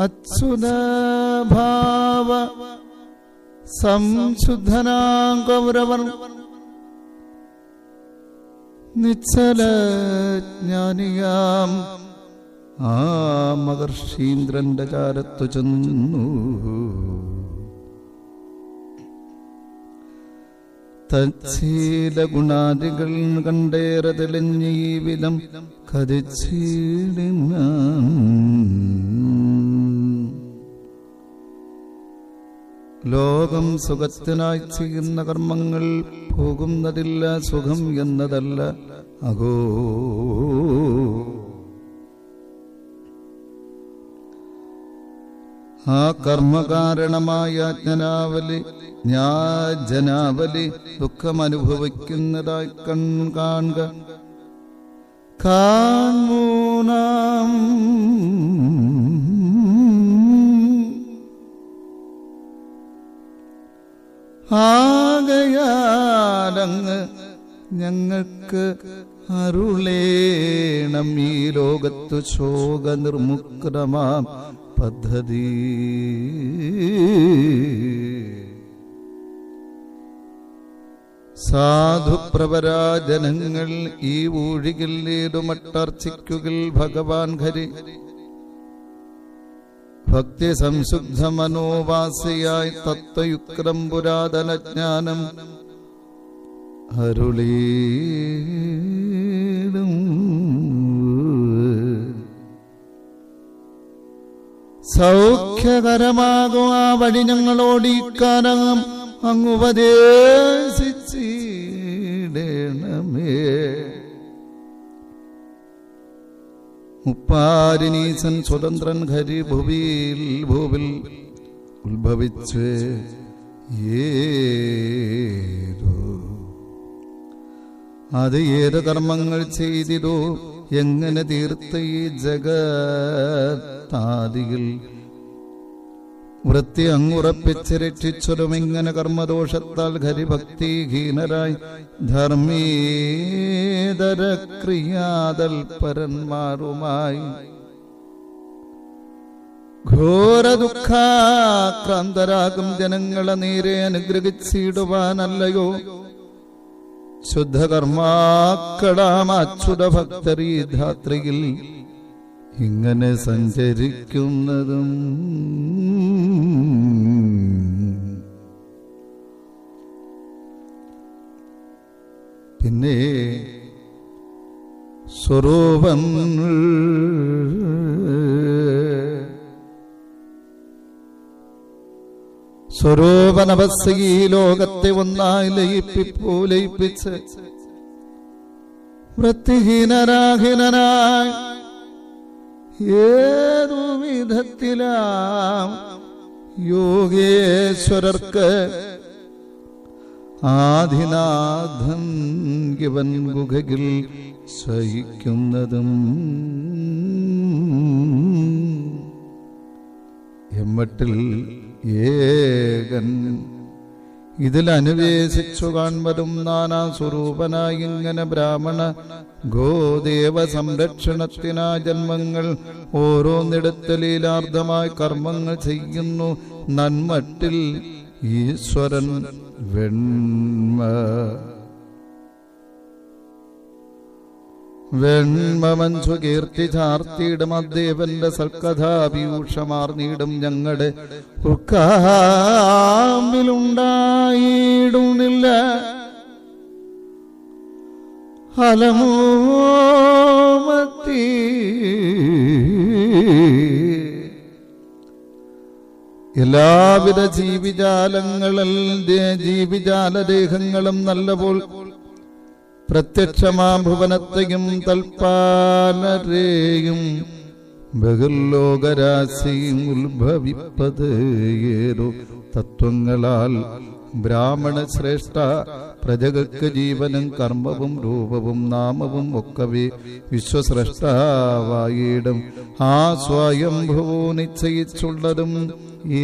അച്യുതഭാവ സംശുദ്ധനാം കൗരവർ നിശ്ചല ജ്ഞാനിയാം. ആ മഹർഷീന്ദ്രന്റെ ചാരത്തു ചെന്നു. തച്ചീല ഗുണാദികൾ കണ്ടേറെ തെളിഞ്ഞീ വിധം ലോകം സുഖത്തിനായി ചെയ്യുന്ന കർമ്മങ്ങൾ പോകുന്നതില്ല സുഖം എന്നതല്ല. അഗോ ആ കർമ്മകാരണമായ ജനാവലി ഞാ ജനാവലി ദുഃഖമനുഭവിക്കുന്നതായി കൺ കാണുക. കാണൂനാം ആകയാലങ്ങ് ഞങ്ങൾക്ക് അരുളേണം ഈ ലോകത്തു ശോക നിർമുക്തമാം പദ്ധതി. സാധുപ്രവരാജനങ്ങൾ ഈ ഊഴികൾ ഏതുമട്ടർച്ചിക്കുകൾ ഭഗവാൻ ഹരി ഭക്തി സംശുദ്ധ മനോവാസിയായി തത്വയുക്രം പുരാതന ജ്ഞാനം അരുളീടും. സൗഖ്യകരമാകും ആ വഴി ഞങ്ങളോടിക്കാനം അങ്ങുപദേശിച്ചിടണമേ മുപ്പാരിനീസൻ സ്വതന്ത്രൻ ഹരി ഭുവിയിൽ ഭൂവിൽ ഉത്ഭവിച്ച് ഏതു? അത് ഏത് കർമ്മങ്ങൾ ചെയ്തിതോ? എങ്ങനെ തീർത്ത ഈ ജഗത്താദികൾ വൃത്തി അങ്ങുറപ്പിച്ച് രക്ഷിച്ചതും എങ്ങനെ കർമ്മദോഷത്താൽ ഹരിഭക്തിഹീനരായി ധർമ്മേതര ക്രിയാതൽപരന്മാരുമായി ഘോര ദുഃഖാക്രാന്തരാകും ജനങ്ങളെ നേരെ അനുഗ്രഹിച്ചിടുവാനല്ലയോ? ശുദ്ധകർമാക്കളാം അച്യുത ഭക്തരീ ധാത്രിയിൽ ഇങ്ങനെ സഞ്ചരിക്കുന്നതും പിന്നെ സ്വരൂപം സ്വരൂപനവസ്ഥ ഈ ലോകത്തെ ഒന്നായി ലയിപ്പിപ്പോ ലയിപ്പിച്ച് വൃത്തിഹീനരാഹിനായി ഏതു വിധത്തിലാം യോഗേശ്വരർക്ക് ആദിനാഥൻ ഇവൻ ഗുഹകിൽ സഹിക്കുന്നതും. എമ്മട്ടിൽ ഏകൻ ഇതിൽ അനുവേശിച്ചു കാൺവരും നാനാ സ്വരൂപനായി ഇങ്ങനെ ബ്രാഹ്മണ ഗോദേവ സംരക്ഷണത്തിനാ ജന്മങ്ങൾ ഓരോന്നിടത്ത് ലീലാർത്ഥമായി കർമ്മങ്ങൾ ചെയ്യുന്നു. നന്മട്ടിൽ ഈശ്വരൻ വെണ്മ. വെണ്മമഞ്ചു കീർത്തി ചാർത്തിയിടും അദ്ദേഹന്റെ സൽക്കഥാപീയൂഷമാർന്നിടും ഞങ്ങളുടെ ഉക്കാമ്പിലുണ്ടായിടുന്നില്ല അലമോമത്തി. എല്ലാവിധ ജീവിജാലങ്ങളിൽ ദേ- ജീവിജാലദേഹങ്ങളും നല്ലപോൽ പ്രത്യക്ഷമാം ഭുവനത്തെയും തൽപ്പാലരെയും ബഹുലോകരാശിയും ഉത്ഭവിപ്പത് ഏതോ തത്വങ്ങളാൽ ബ്രാഹ്മണ ശ്രേഷ്ഠ പ്രജകൾക്ക് ജീവനും കർമ്മവും രൂപവും നാമവും ഒക്കവേ വിശ്വസ്രഷ്ടാവായിടും. ആ സ്വയംഭൂ നിശ്ചയിച്ചുള്ളതും ഏ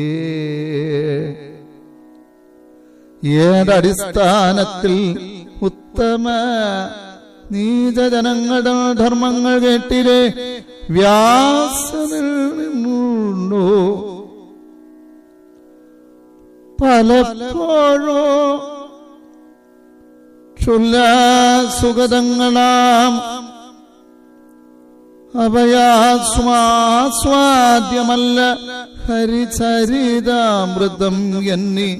ഏതടിസ്ഥാനത്തിൽ ഉത്തമ നീചജനങ്ങളുടെ ധർമ്മങ്ങൾ കേട്ടിലെ വ്യാസനിൽ പലപ്പോഴോ ക്ഷുല്ലാസുഗതങ്ങളാം അഭയാസ്വാസ്വാദ്യമല്ല ഹരിചരിതാമൃതം എന്നി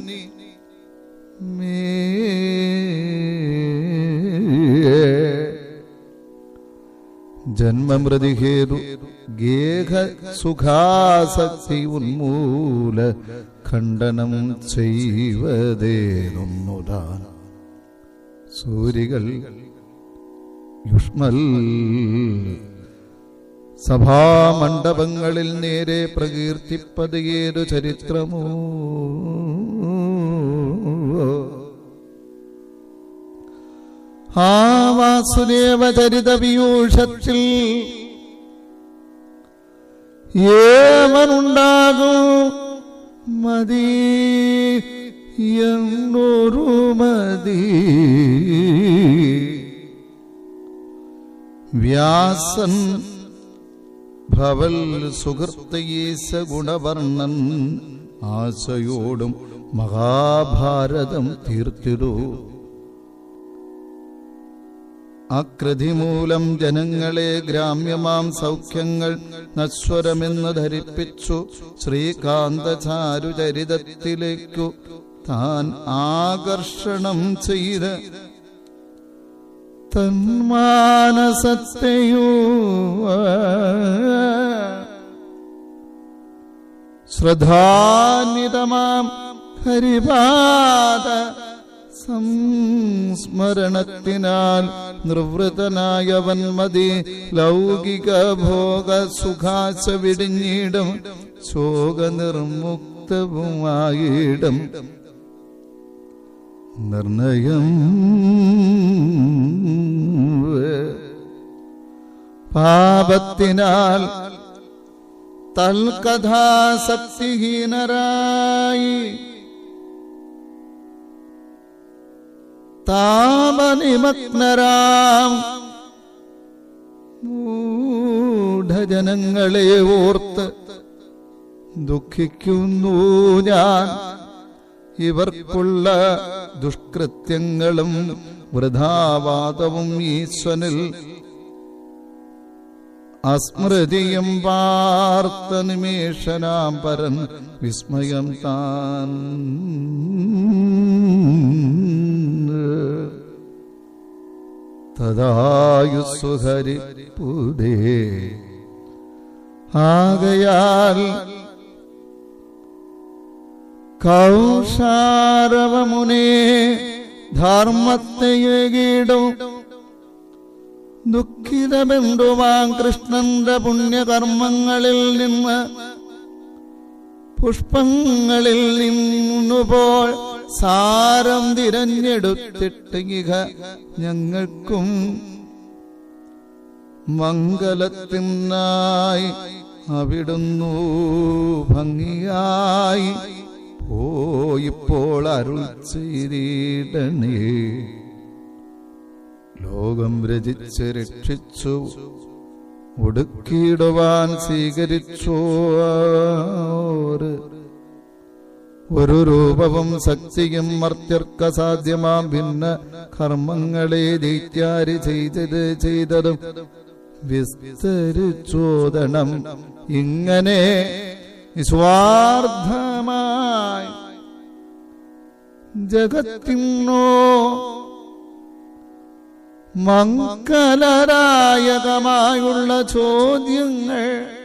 ജന്മമൃതിഹേതു ഗേഹ സുഖാസക്തി ഉന്മൂല ഖണ്ഡനം ചെയ്വതേതൊന്നുതാൻ സൂരികൾ യുഷ്മൽ സഭാമണ്ഡപങ്ങളിൽ നേരെ പ്രകീർത്തിപ്പത് ഏതു ചരിത്രമോ ആ വാസുദേവ ചരിത പീയൂഷത്തിൽ ഏവനുണ്ടാകും മതി എന്നൊരു മതി. വ്യാസൻ ഭവൽ സുഹൃത്തയേശ ഗുണവർണൻ ആശയോടും മഹാഭാരതം തീർത്തിടൂ. ആകൃതി മൂലം ജനങ്ങളെ ഗ്രാമ്യമാം സൗഖ്യങ്ങൾ നശ്വരമെന്ന് ധരിപ്പിച്ചു. ശ്രീകാന്തചാരുചരിതത്തിലേക്കു താൻ ആകർഷണം ചെയ്ത് തന്മാനസത്തെയോ ശ്രദ്ധാന്വിതമാം ഹരിപാദ സംസ്മരണത്തിനാൽ നിർവൃതനായവൻ മതി. ലൗകിക ഭോഗ സുഖാശ വിടിഞ്ഞിടും. ശോക നിർമുക്തവുമായിടും നിർണയം പാപത്തിനാൽ തൽകഥാസക്തിഹീനരായി താപനിമഗ്നരാം. മൂഢജനങ്ങളെ ഓർത്ത് ദുഃഖിക്കുന്നു ഞാൻ. ഇവർക്കുള്ള ദുഷ്കൃത്യങ്ങളും വൃഥാവാദവും ഈശ്വനിൽ അസ്മൃതിയും പാർത്ത നിമേഷനാം പരൻ വിസ്മയം താൻ. തഥായുസുഹരി പുതേ ആകയാൽ ധർമ്മത്തെ ഏകീടും ദുഃഖിതബന്ധുവാം കൃഷ്ണന്റെ പുണ്യകർമ്മങ്ങളിൽ നിന്ന് പുഷ്പങ്ങളിൽ നിന്നുപോൾ സാരം തിരഞ്ഞെടുത്തിട്ട് ഇഹ ഞങ്ങൾക്കും മംഗലത്തിനായി അവിടുന്നു ഭംഗിയായി. പോയിപ്പോൾ അരുൾ ചെയ്തിടണേ. ലോകം രചിച്ച് രക്ഷിച്ചു ഒടുക്കിയിടുവാൻ സ്വീകരിച്ചു ഒരു രൂപവും ശക്തിയും മർത്യർക്ക സാധ്യമാം. ഭിന്ന കർമ്മങ്ങളെ ദൈത്യാരി ചെയ്തത് ചെയ്തതും വിസ്തരിച്ചോദണം ഇങ്ങനെ നിസ്വാർത്ഥമായി ജഗത്തിനോ മംഗലരായകമായുള്ള ചോദ്യങ്ങൾ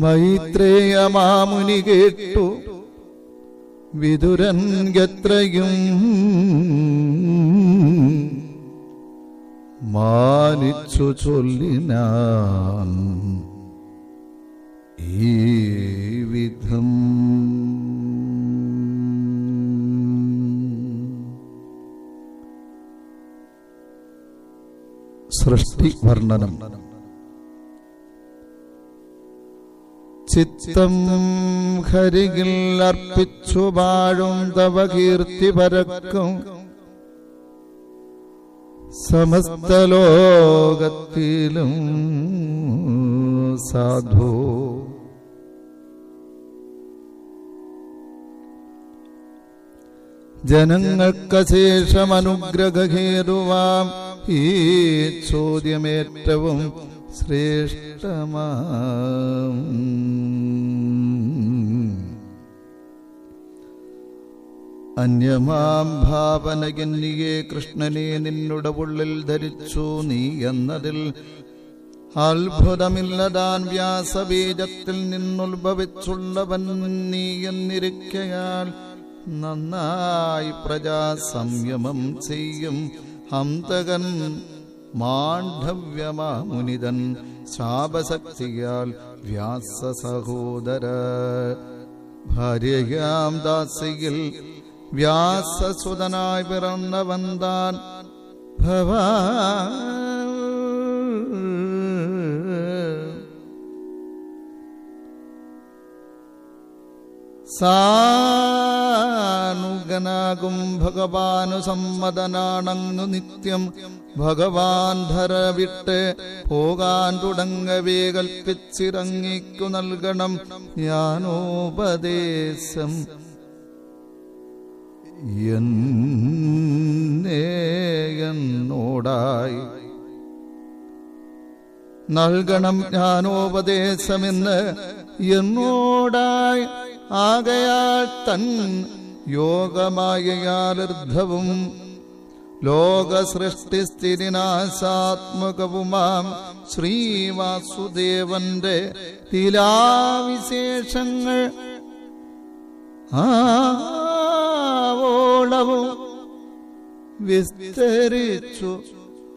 മൈത്രേയ മാമുനി കേട്ടു. വിതുരൻ ഗത്രയും മാനിച്ചു ചൊല്ലിനാൻ ഈ വിധം. സൃഷ്ടി വർണനം. ചിത്തം ഹരികിൽ അർപ്പിച്ചു വാഴും തവ കീർത്തി പരക്കും സമസ്ത ലോകത്തിലും സാധു. ജനങ്ങൾക്ക് ശേഷം അനുഗ്രഹഹേതുവാം ഈ ചോദ്യമേറ്റവും ശ്രേഷ്ഠമാം. അന്യമാം ഭാവനകന്യയെ കൃഷ്ണനെ നിന്നുടെ ഉള്ളിൽ ധരിച്ചു നീ എന്നതിൽ അത്ഭുതമില്ലതാൻ വ്യാസബീജത്തിൽ നിന്നുത്ഭവിച്ചുള്ളവൻ നീ എന്നിരിക്കയാൽ നന്നായി പ്രജാ സംയമം ചെയ്യും. ഹന്തകൻ മാണ്ഡവ്യമാമുനിതൻ ശാപശക്തിയാൽ വ്യാസ സഹോദര ഭാര്യയാം ദാസിയിൽ വ്യാസസുതനായി പിറന്നവൻ താൻ ഭവാ. സാനുഗനാകും ഭഗവാനു സമ്മതനാണങ്ങു നിത്യം. ഭഗവാൻ ധര വിട്ട് പോകാൻ തുടങ്ങവേ കൽപ്പിച്ചിറങ്ങിക്കു നൽകണം. ജ്ഞാനോപദേശം എന്നോടായി നൽകണം ജ്ഞാനോപദേശമെന്ന് എന്നോടായി. ആകയാൽ തൻ യോഗമായയാലർദ്ധവും ലോകസൃഷ്ടിസ്ഥിതിനാശാത്മകവുമാം ശ്രീവാസുദേവന്റെ ലീലാവിശേഷങ്ങൾ ആവോളവും വിസ്തരിച്ചു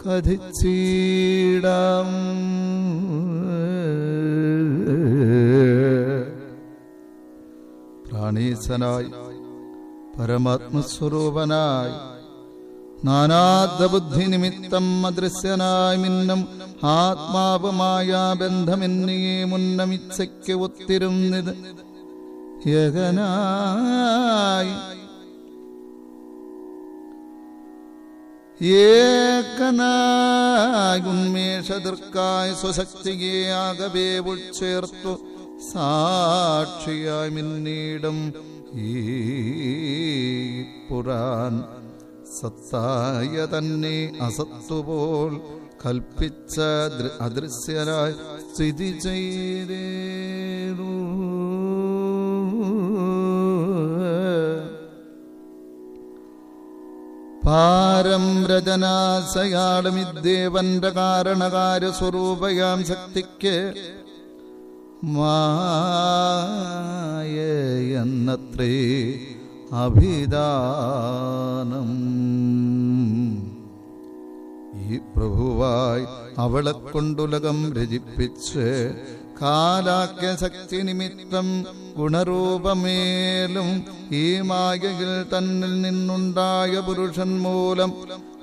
കഥിച്ചീടാം. പ്രാണീസനായി പരമാത്മസ്വരൂപനായി നാനാദബുദ്ധി നിമിത്തം അദൃശ്യനായി മിന്നും ആത്മാവുമായ ബന്ധമെന്നിയെ മുന്നമിച്ചയ്ക്ക് ഒത്തിരുന്നിത്. യകനായി ഏകനായി ഉന്മേഷതിർക്കായി സ്വശക്തിയെ ആകവേ ഉൾച്ചേർത്തു. സാക്ഷിയായി മിന്നീടും ഈ പുറാൻ സത്തായ തന്നെ അസത്തുപോൽ കൽപ്പിച്ച അദൃശ്യരായി സ്ഥിതി ചെയ്തേരു പാരം രചനാശയാളും ഇദ്ദേവന്റെ സ്വരൂപയാം ശക്തിക്ക് മായത്രേ അഭിദാനം. ഈ പ്രഭുവായി അവളെ കൊണ്ടുലകം രചിപ്പിച്ച് കാലാക്യ ശക്തി നിമിത്തം ഗുണരൂപമേലും ഈ മായയിൽ തന്നിൽ നിന്നുണ്ടായ പുരുഷൻ മൂലം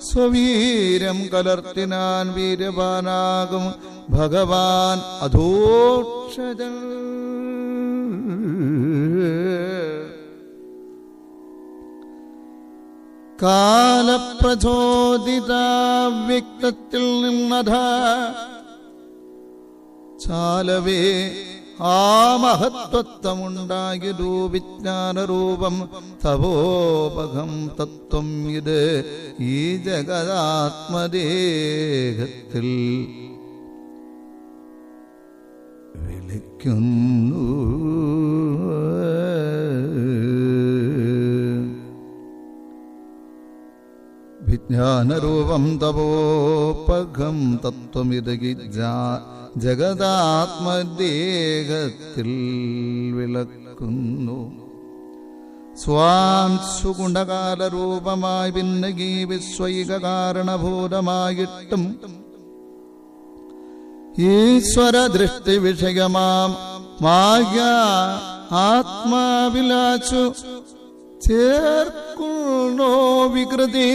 സ്വവീര്യം കലർത്തിനാൻ വീര്യവാനാകും ഭഗവാൻ അധോക്ഷജൻ കാലപ്രചോദിതാവ്യക്തത്തിൽ നിന്നധ ചാലവേ ആ മഹത്വത്വമുണ്ടായൊരു വിജ്ഞാനരൂപം തപോപകം തത്വം ഇത് ഈ ജഗദാത്മദേഹത്തിൽ വിളിക്കുന്നു. വിജ്ഞാനരൂപം തപോപകം തത്വമിതകി ജഗതാത്മദേഹത്തിൽ വിളക്കുന്നു. സ്വാംശുഗുണകാലരൂപമായി ഭിന്നകീ വിശ്വൈക കാരണഭൂതമായിട്ടും ഈശ്വര ദൃഷ്ടി വിഷയമാം മായ ആത്മാവിലാച്ചു ചേർക്കുന്നോ വികൃതി.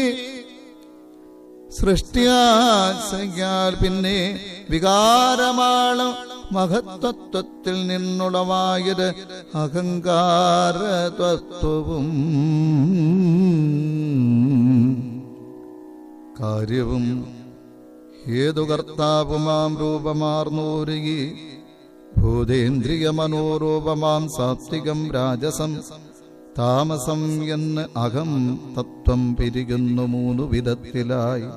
സൃഷ്ടിയാൽ പിന്നെ വികാരമാണ് മഹത്വത്വത്തിൽ നിന്നുളവായത് അഹങ്കാര കാര്യവും കാര്യവും ഹേതുകർത്താവുമാം രൂപമാർന്നൂരുകി. ഭൂതേന്ദ്രിയ മനോരൂപമാം സാത്വികം രാജസം താമസം എന്ന് അകം തത്വം പിരികുന്നു മൂന്നു വിധത്തിലായി.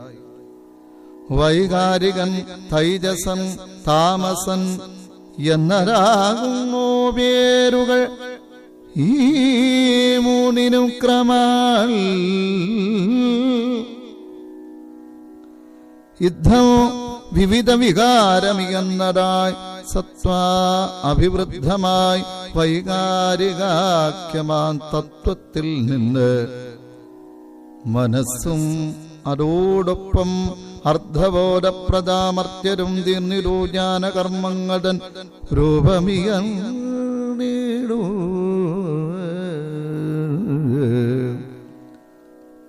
വൈകാരികൻ തൈജസൻ താമസൻ എന്നരാകുന്നു പേരുകൾ ഈ മൂന്നിനും ക്രമാൽ യുദ്ധം വിവിധ വികാരമിയെന്നതായി സത്വ അഭിവൃദ്ധമായി വൈകാരികാഖ്യമാൻ തത്വത്തിൽ നിന്ന്. മനസ്സും അതോടൊപ്പം അർദ്ധബോധപ്രദാമർത്യരും തീർന്നിരൂ ജ്ഞാനകർമ്മങ്ങടൻ രൂപമിയൻ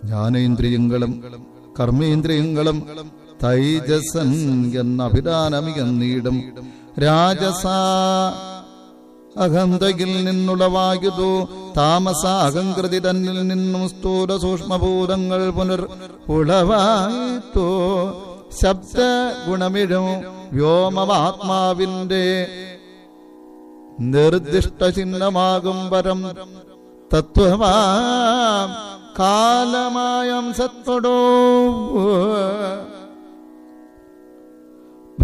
ജ്ഞാനേന്ദ്രിയങ്ങളും കർമ്മേന്ദ്രിയങ്ങളും തൈജസൻ എന്ന അഭിധാനമിയെന്നീടും രാജസ അഹന്തയിൽ നിന്നുളവായുതു താമസ അഹങ്കൃതി തന്നിൽ നിന്നും സ്ഥൂല സൂക്ഷ്മഭൂതങ്ങൾ പുനർ ഉളവായിത്തു. ശബ്ദ ഗുണമിഴും വ്യോമമാത്മാവിന്റെ നിർദ്ദിഷ്ട ചിഹ്നമാകും പരം തത്വമാ കാലമായം സത്വടോ.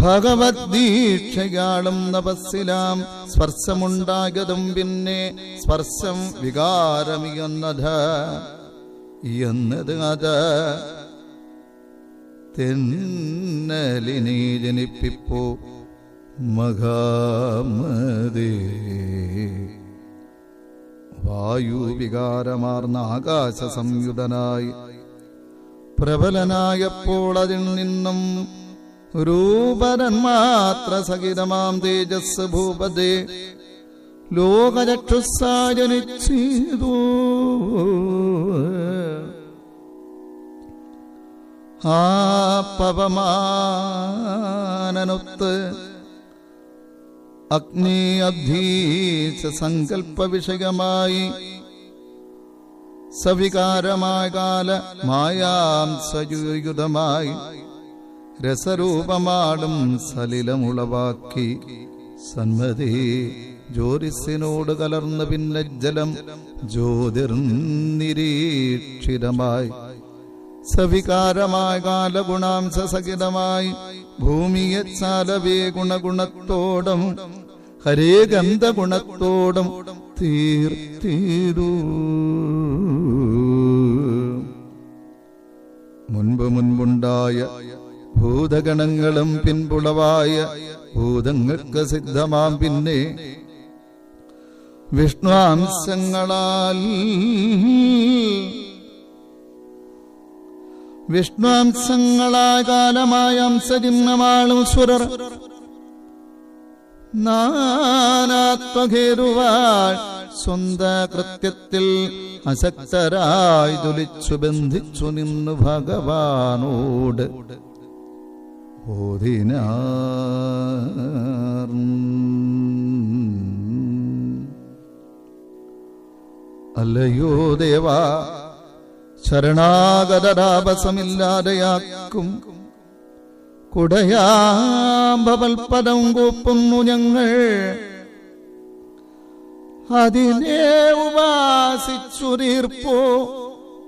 ഭഗവദ്ദീക്ഷയാളും തപസ്സിലാം. സ്പർശമുണ്ടാകതും പിന്നെ സ്പർശം വികാരമിയെന്നത്. എന്നത് അത് തെന്നലിനെ ജനിപ്പിപ്പോ മഹാമതേ. വായുവികാരമാർന്ന ആകാശ സംയുതനായി പ്രബലനായപ്പോൾ അതിൽ നിന്നും രൂപരൻ മാത്ര സഹിതമാം തേജസ് ഭൂപതേ. ലോകചക്ഷുസാജനിച്ചീതു ആ പവമാനനൊത്ത് അഗ്നി അധീശ സങ്കല്പ വിഷയമായി സവികാരമായ കാല മായാം സയുയുധമായി രസരൂപമാടും സലിലമുളവാക്കി. സന്മതി ജ്യോതിസിനോട് കലർന്ന പിന്നെ ജലം ജ്യോതിർനിരീക്ഷിതമായി. സവികാരമായ കാലഗുണാംശ സഹിതമായി ഭൂമിയെ ചാലവേ ഗുണഗുണത്തോടും ഹരേ ഗന്ധഗുണത്തോടും തീർത്തിരു മുൻപ് മുൻപുണ്ടായ ഭൂതഗണങ്ങളും പിൻപുളവായ ഭൂതങ്ങൾക്ക് സിദ്ധമാം പിന്നെ. വിഷ്ണുവാംശങ്ങളാൽ വിഷ്ണുവാംശങ്ങളായ കാലമായ സുരർ നാനാത്മകേരുവാൾ സ്വന്ത കൃത്യത്തിൽ അശക്തരായി തുലിച്ചു ബന്ധിച്ചു നിന്നു ഭഗവാനോട്. അല്ലയോ ദേവാ ശരണാഗതരാപസമില്ലാതെയാക്കും കുടയാമ്പവൽപദം കൂപ്പുന്നു ഞങ്ങൾ. അതിനെ ഉപാസിച്ചു തീർപ്പോ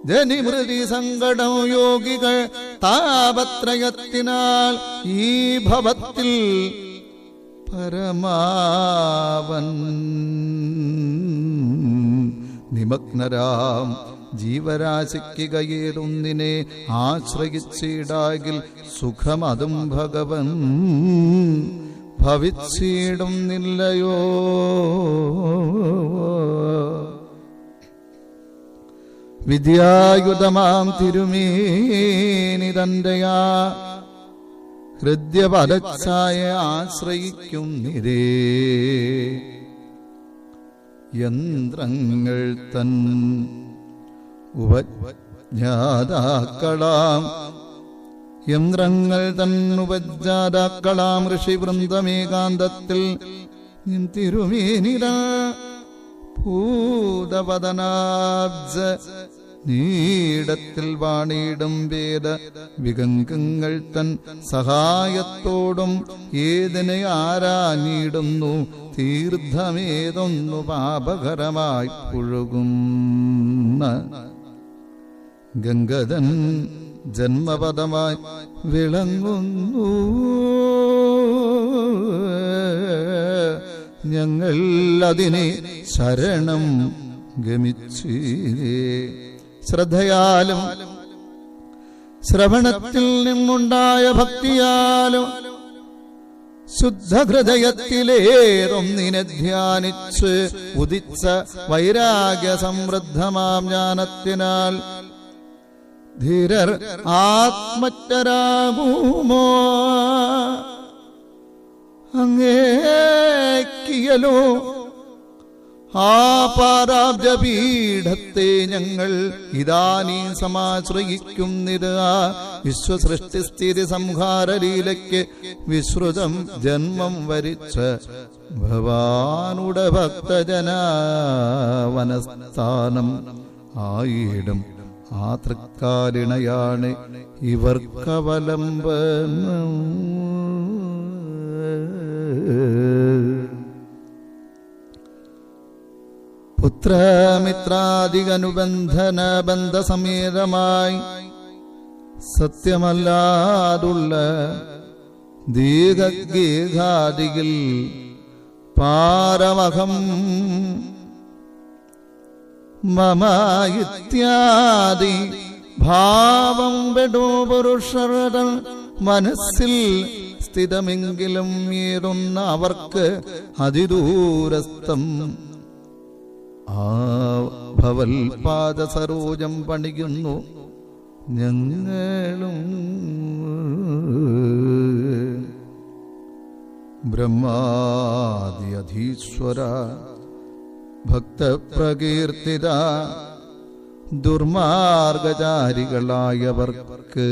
ജനിമൃതി സങ്കടം യോഗികൾ താപത്രയത്തിനാൽ ഈ ഭവത്തിൽ പരമാവൻ നിമഗ്നരാം ജീവരാശിക്ക് കയ്യേറുന്നിനെ ആശ്രയിച്ചിടാകിൽ സുഖമതും ഭഗവൻ ഭവിച്ചിടുന്നില്ലയോ? വിദ്യായുധമാം തിരുമീനി തന്റെയാ. ആശ്രയിക്കും നിരേ യന്ത്രങ്ങൾ തൻ ഉപജ്ഞാതാക്കളാം. യന്ത്രങ്ങൾ തൻ ഉപജ്ഞാതാക്കളാം. ഋഷിവൃന്ദമേകാന്തത്തിൽ തിരുമേനിര ഭൂതപതനാബ്ജ നീടത്തിൽ വാണിയിടും വേദ വിഗംഗങ്ങൾ തൻ സഹായത്തോടും ഏതിനെ ആരാഞ്ഞിടുന്നു? തീർത്ഥമേതൊന്നു പാപകരമായി പുഴുകുന്ന. ഗംഗതൻ ജന്മപദമായി വിളങ്ങുന്നു. ഞങ്ങൾ അതിനെ ശരണം ഗമിച്ചേ ശ്രദ്ധയാലും ശ്രവണത്തിൽ നിന്നുണ്ടായ ഭക്തിയാലും ശുദ്ധഹൃദയത്തിലേറൊന്നിനെ ധ്യാനിച്ച് ഉദിച്ച വൈരാഗ്യ സമൃദ്ധമാം ജ്ഞാനത്തിനാൽ ധീരർ ആത്മറ്റരാകുമോ അങ്ങേക്കിയലോ ആ പാരാബ്ജപീഠത്തെ ഞങ്ങൾ ഇതാനീ സമാശ്രയിക്കുന്നിത്. ആ വിശ്വസൃഷ്ടിസ്ഥിതി സംഹാരലീലയ്ക്ക് വിശ്രുതം ജന്മം വരിച്ച ഭവാനുട ഭക്തജനാവനസ്ഥാനം ആയിടും. ആ തൃക്കാലിണയാണ് ഇവർക്കവലംബനം പുത്രമിത്രാദികനുബന്ധന ബന്ധസമേതമായി സത്യമല്ലാതുള്ള ദീർഘഗീഘാദികൾ പാരമഹം മമ ഇത്യാദി ഭാവം പെടോ പുരുഷർ മനസ്സിൽ സ്ഥിതമെങ്കിലും ഏറുന്ന അവർക്ക് അതിദൂരസ്ഥം. ആ ഭവൽപാദ സരോജം പണിയുന്നു. ഞങ്ങളും ബ്രഹ്മാദി അധീശ്വര ഭക്തപ്രകീർത്തിത ദുർമാർഗചാരികളായവർക്ക്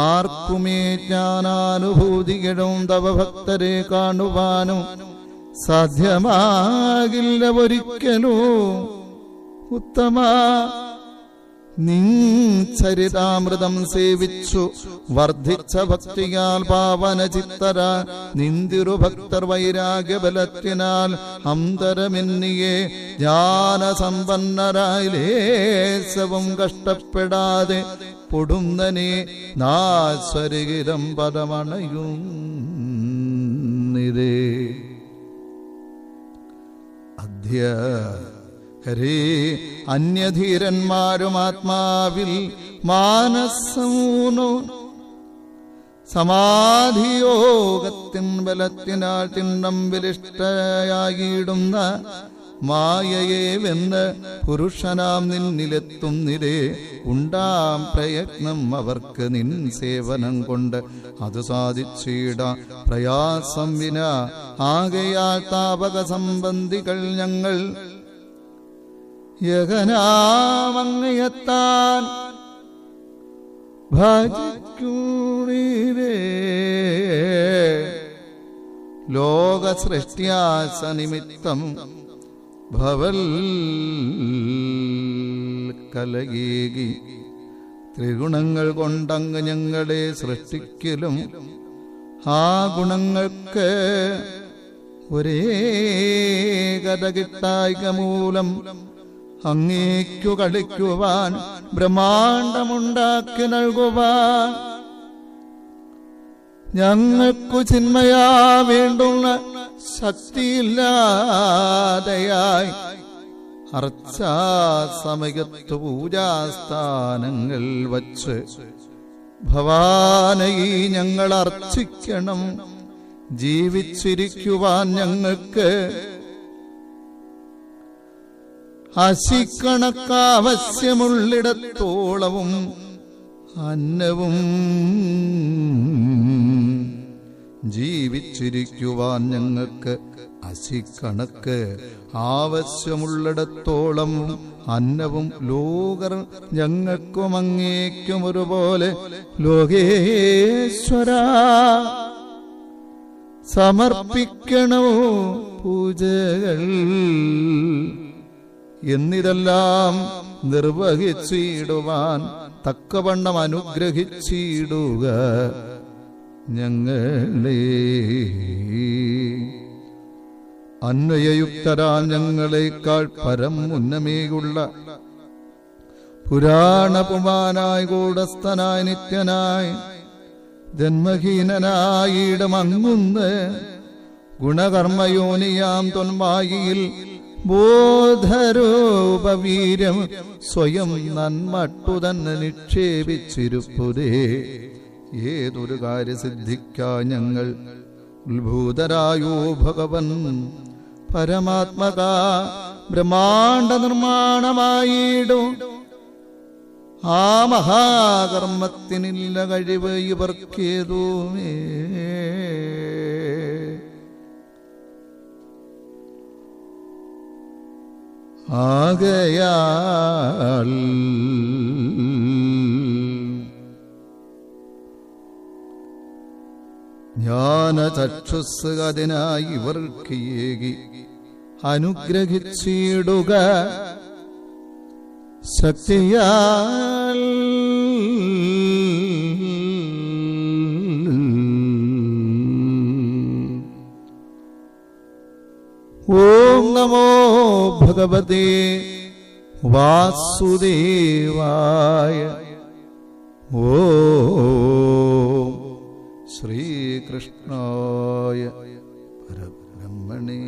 ആർക്കുമേ ജ്ഞാനാനുഭൂതികളും തവ ഭക്തരെ കാണുവാനും സാധ്യമാകില്ല ഒരിക്കലും. ഉത്തമ നിൻ ചരിതാമൃതം സേവിച്ചു. വർദ്ധിച്ച ഭക്തിയാൽ പാവന ചിത്തര നിന്തിരു ഭക്തർ വൈരാഗ്യബലത്തിനാൽ അന്തരമെന്നിയെ ജ്ഞാനസമ്പന്നരായി ലേശവും കഷ്ടപ്പെടാതെ പൊടുന്നനെ നാസ്വരകിരം പദമണയും നിരേ അധ്യ ഹരേ അന്യധീരന്മാരും ആത്മാവിൽ മാനസൂനു സമാധിയോഗത്തിൻ ബലത്തിനാൽ തിണ്ണം വിലിഷ്ടയാകിയിടുന്ന മായയെ വെന്ന് പുരുഷനാം നിന്നിലെത്തുന്നിരേ ഉണ്ടാം പ്രയത്നം അവർക്ക് നിൻ സേവനം കൊണ്ട്. അത് സാധിച്ചിട പ്രയാസം വിന. ആകയാൽ താപക സംബന്ധികൾ ഞങ്ങൾ യകനാമങ്ങയെത്താൻ ഭജിക്കൂണീരേ ലോകസൃഷ്ട്യാസനിമിത്തം ഭവൽ കലകേകി. ത്രിഗുണങ്ങൾ കൊണ്ടങ്ങ് ഞങ്ങളെ സൃഷ്ടിക്കലും ആ ഗുണങ്ങൾക്ക് ഒരേ കഥ മൂലം അങ്ങേക്കു കളിക്കുവാൻ ബ്രഹ്മാണ്ടമുണ്ടാക്കി നൽകുവാൻ ഞങ്ങൾക്കു ചിന്മയാ വേണ്ടുന്ന ശക്തിയില്ലാതെയായി അർച്ചാസമയത്ത് പൂജാസ്ഥാനങ്ങൾ വച്ച് ഭവാനയി ഞങ്ങൾ അർച്ചിക്കണം. ജീവിച്ചിരിക്കുവാൻ ഞങ്ങൾക്ക് അശിക്കണക്കാവശ്യമുള്ളിടത്തോളവും അന്നവും ജീവിച്ചിരിക്കുവാൻ ഞങ്ങൾക്ക് അശിക്കണക്ക് ആവശ്യമുള്ളിടത്തോളം അന്നവും ലോകർ ഞങ്ങൾക്കും അങ്ങേക്കും ഒരുപോലെ. ലോകേശ്വര സമർപ്പിക്കണോ പൂജകൾ? എന്നിതെല്ലാം നിർവഹിച്ചിടുവാൻ തക്കവണ്ണം അനുഗ്രഹിച്ചിടുക ഞങ്ങളെ. അന്വയയുക്തരാ ഞങ്ങളെക്കാൾ പരം ഉന്നമേയുള്ള പുരാണപുമാനായി കൂടസ്ഥനായി നിത്യനായി ജന്മഹീനനായിടമങ്ങുന്ന് ഗുണകർമ്മയോനിയാം തൊന്മായിയിൽ ബോധരൂപവീര്യം സ്വയം നന്മട്ടു തന്നെ നിക്ഷേപിച്ചിരുപ്പുതേ ഏതൊരു കാര്യസിദ്ധിക്കാ ഞങ്ങൾ? ഉത്ഭൂതരായോ ഭഗവൻ? പരമാത്മക ബ്രഹ്മാണ്ട നിർമ്മാണമായിടും ആ മഹാകർമ്മത്തിനില്ല കഴിവ് ഇവർക്കേതുമേ. ആകയാൽ ജ്ഞാനചക്ഷുസ് അതിനായി ഇവർക്ക് ഏകി അനുഗ്രഹിച്ചിടുക. ശക്തിയാൽ ഓം നമോ ഭഗവതേ വാസുദേവായ ഓം ശ്രീകൃഷ്ണായ പരബ്രഹ്മണേ